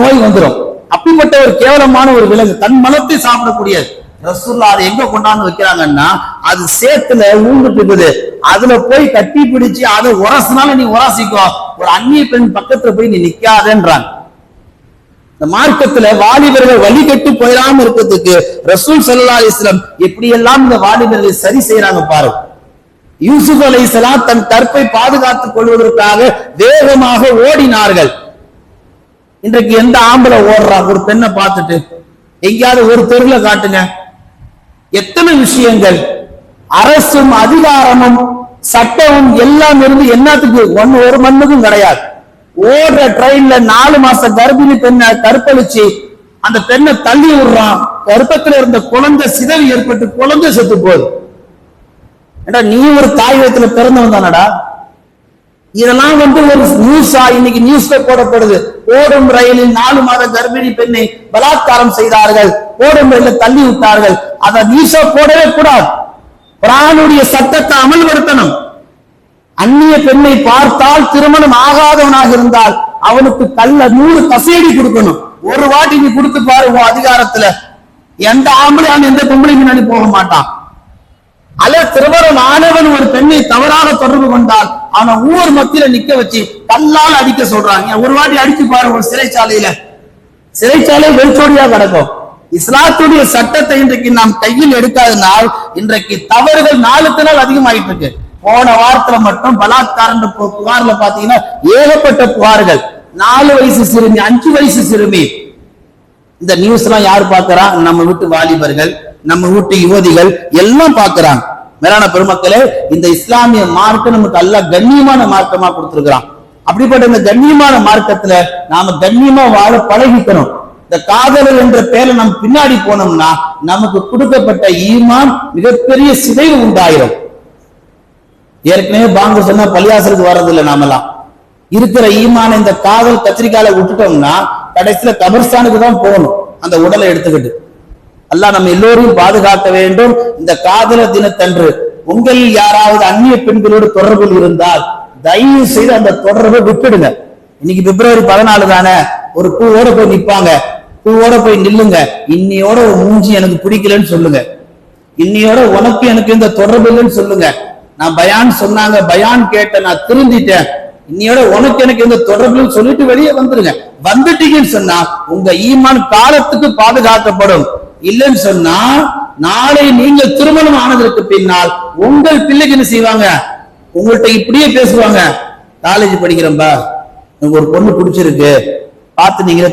நோய் வந்துடும் அப்படிப்பட்ட ஒரு கேவலமான ஒரு விலங்கு தன் மலத்தை சாப்பிடக்கூடியது ரசூல்லா அதை எங்க கொண்டாந்து வைக்கிறாங்கன்னா அது சேத்துல ஊண்டுட்டு இருக்குது அதுல போய் கட்டி பிடிச்சு அதை உரசினால நீ உரசிக்கோ. ஒரு அந்நிய பெண் பக்கத்துல போய் நீ நிக்காதேன்றாங்க இந்த மார்க்கத்துல வாலிபர்கள் வழிகட்டு போயிடாம இருக்கிறதுக்கு ரசூல் சல்லா அலிஸ்லாம் எப்படி எல்லாம் இந்த வாலிபர்களை சரி செய்யறாங்க பாரு. யூசுப் அலைஹிஸ்ஸலாம் தன் கற்பை பாதுகாத்துக் கொள்வதற்காக வேகமாக ஓடினார்கள். இன்றைக்கு எந்த ஆம்பளை ஓடுறா? ஒரு பெண்ணை பார்த்துட்டு. எங்கேயாவது ஒரு பொருளை காட்டுங்க. எத்தனை விஷயங்கள்? அரசும் அதிகாரமும் சட்டமும் எல்லாம் இருந்து என்னத்துக்கு? ஒன்னு ஒரு மண்ணுக்கும் கிடையாது. ஓடுற ட்ரெயின்ல நாலு மாச கர்ப்பிணி பெண்ணை கற்பழிச்சு அந்த பெண்ணை தள்ளி விடுறான். கருப்பத்தில் இருந்த குழந்தை சிதவி ஏற்பட்டு குழந்தை செத்து போகுது. ஏண்டா நீ ஒரு தாய் வயத்துல பிறந்தவன் தானடா? இதெல்லாம் வந்து ஒரு நியூஸா இன்னைக்கு நியூஸ்ல போடப்படுது. ஓடும் ரயிலில் நாலு மாத கர்ப்பிணி பெண்ணை பலாத்காரம் செய்தார்கள். ஓடும் ரயிலில் தள்ளி விட்டார்கள். அதை வீசோ போடவே கூடாது. குரானுடைய சட்டத்தை அமல்படுத்தணும். அந்நிய பெண்ணை பார்த்தால் திருமணம் ஆகாதவனாக இருந்தால் அவனுக்கு கல்ல நூறு கசேடி கொடுக்கணும். ஒரு வாட்டி நீ கொடுத்து பாரு உன் அதிகாரத்துல. எந்த ஆம்பளையான எந்த பொம்பளை முன்னாடி போக மாட்டான். அல்ல திருமணம் ஆனவன் ஒரு பெண்ணை தவறாக தொடர்பு கொண்டால் அவனை ஊர் மத்தியில நிக்க வச்சு கல்லால் அடிக்க சொல்றாங்க. ஒரு வாட்டி அடிச்சு பாரு ஒரு சிறைச்சாலையில. சிறைச்சாலை வெளிச்சோடியா கிடக்கும். இஸ்லாத்துடைய சட்டத்தை இன்றைக்கு நாம் கையில் எடுக்காதனால் இன்றைக்கு தவறுகள் நாளுக்கு நாள் அதிகமாயிட்டு இருக்கு. போன வாரத்துல மட்டும் பலாத்காரன்ற புகார்ல பாத்தீங்கன்னா ஏகப்பட்ட புகார்கள். நாலு வயசு சிறுமி அஞ்சு வயசு சிறுமி. இந்த நியூஸ் எல்லாம் யார் பாக்குறா? நம்ம வீட்டு வாலிபர்கள் நம்ம வீட்டு யுவதிகள் எல்லாம் பாக்குறாங்க. மேலான பெருமக்களே இந்த இஸ்லாமிய மார்க்கம் நமக்கு அல்ல கண்ணியமான மார்க்கமா கொடுத்திருக்கிறான். அப்படிப்பட்ட இந்த கண்ணியமான மார்க்கத்துல நாம கண்ணியமா வாழ பழகிக்கணும். இந்த காதலர் என்ற பேரை நம்ம பின்னாடி போனோம்னா நமக்கு கொடுக்கப்பட்ட ஈமான் மிகப்பெரிய சிதைவு உண்டாயிரும். ஏற்கனவே பாங்க சொன்னா பள்ளியாசலுக்கு வர்றதில்லை நாமெல்லாம். இருக்கிற ஈமான இந்த காதல் கத்திரிக்கால விட்டுட்டோம்னா கடைசியில கபர்ஸ்தானுக்கு தான் போகணும் அந்த உடலை எடுத்துக்கிட்டு. அல்லாஹ் நம்ம எல்லோரையும் பாதுகாக்க வேண்டும். இந்த காதல தினத்தன்று உங்களில் யாராவது அந்நிய பெண்களோடு தொடர்பில் இருந்தால் தயவு செய்து அந்த தொடர்பை விட்டுடுங்க. இன்னைக்கு பிப்ரவரி பதினாலு தானே? ஒரு பூவோட போய் நிப்பாங்க. பூவோட போய் நில்லுங்க. இன்னையோட ஒரு மூஞ்சி எனக்கு பிடிக்கலன்னு சொல்லுங்க. இன்னையோட உனக்கு எனக்கு இந்த தொடர்பு இல்லைன்னு சொல்லுங்க. நான் பயான் சொன்னாங்க. பயான் கேட்டேன். நான் திருந்திட்டேன். இன்னையோட உனக்கு எனக்கு இந்த தொடர்பு சொல்லிட்டு வெளியே வந்துருங்க. வந்துட்டீங்கன்னு சொன்னா உங்க ஈமான் காலத்துக்கு பாதுகாக்கப்படும். இல்லைன்னு சொன்னா நாளை நீங்கள் திருமணம் ஆனதற்கு பின்னால் உங்கள் பிள்ளைக்கு என்ன செய்வாங்க? உங்கள்கிட்ட இப்படியே பேசுவாங்க. காலேஜ் படிக்கிறேன்பா எனக்கு ஒரு பொண்ணு பிடிச்சிருக்கு. பார்த்து நீங்களே